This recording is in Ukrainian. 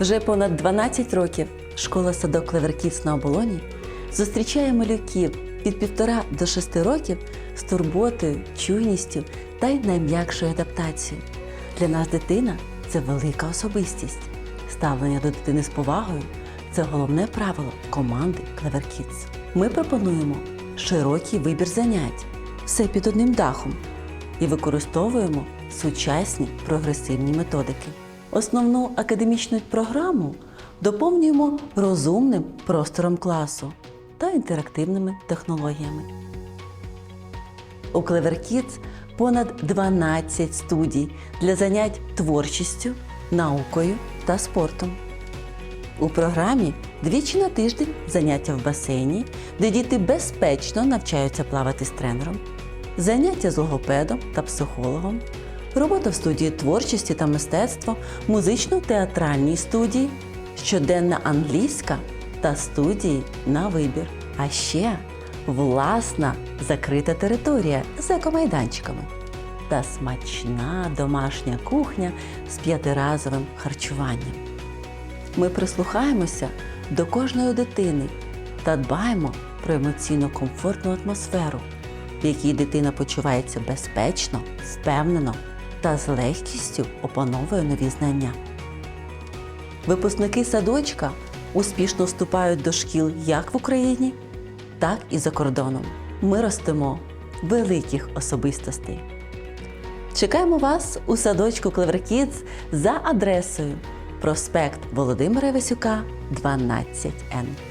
Вже понад 12 років школа садок Клеверкіц на оболоні зустрічає малюків від півтора до шести років з турботою, чуйністю та й найм'якшою адаптацією. Для нас дитина це велика особистість. Ставлення до дитини з повагою це головне правило команди Клеверкіц. Ми пропонуємо широкий вибір занять, все під одним дахом і використовуємо сучасні прогресивні методики. Основну академічну програму доповнюємо розумним простором класу та інтерактивними технологіями. У Clever Kids понад 12 студій для занять творчістю, наукою та спортом. У програмі двічі на тиждень заняття в басейні, де діти безпечно навчаються плавати з тренером, заняття з логопедом та психологом, робота в студії творчості та мистецтва, музично-театральній студії, щоденна англійська та студії на вибір. А ще власна закрита територія з екомайданчиками та смачна домашня кухня з п'ятиразовим харчуванням. Ми прислухаємося до кожної дитини та дбаємо про емоційно комфортну атмосферу, в якій дитина почувається безпечно, впевнено та з легкістю опановує нові знання. Випускники садочка успішно вступають до шкіл як в Україні, так і за кордоном. Ми ростимо великих особистостей. Чекаємо вас у садочку Kids за адресою проспект Володимира Васюка, 12Н.